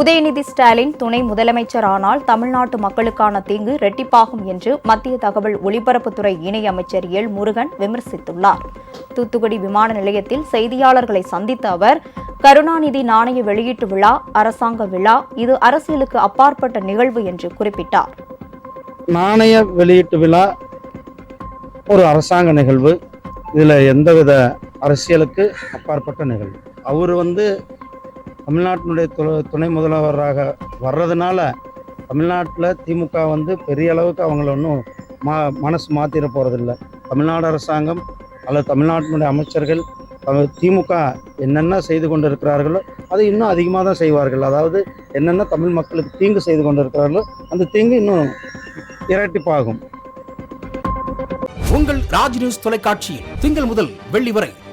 உதயநிதி ஸ்டாலின் துணை முதலமைச்சர் ஆனால் தமிழ்நாட்டு மக்களுக்கான தீங்கு இரட்டிப்பாகும் என்று மத்திய தகவல் ஒலிபரப்புத்துறை இணையமைச்சர் எல் முருகன் விமர்சித்துள்ளார். தூத்துக்குடி விமான நிலையத்தில் செய்தியாளர்களை சந்தித்த அவர் கருணாநிதி நாணய வெளியீட்டு விழா அரசாங்க விழா இது அரசியலுக்கு அப்பாற்பட்ட நிகழ்வு என்று குறிப்பிட்டார். நாணய வெளியீட்டு விழா ஒரு அரசாங்க நிகழ்வு. இதில் எந்தவித அரசியலுக்கு அப்பாற்பட்ட நிகழ்வு. அவர் வந்து தமிழ்நாட்டினுடைய து- துணை முதல்வராக வர்றதுனால தமிழ்நாட்டில் திமுக வந்து பெரிய அளவுக்கு அவங்கள ஒன்றும் மா மனசு மாற்றிட போகிறதில்ல தமிழ்நாடு அரசாங்கம் அல்லது தமிழ்நாட்டினுடைய அமைச்சர்கள் திமுக என்னென்ன செய்து கொண்டு இருக்கிறார்களோ அதை இன்னும் அதிகமாக தான் செய்வார்கள். அதாவது என்னென்ன தமிழ் மக்களுக்கு தீங்கு செய்து கொண்டு இருக்கிறார்களோ அந்த தீங்கு இன்னும் இரட்டிப்பாகும். உங்கள் ராஜ் நியூஸ் தொலைக்காட்சியில் திங்கள் முதல் வெள்ளி வரை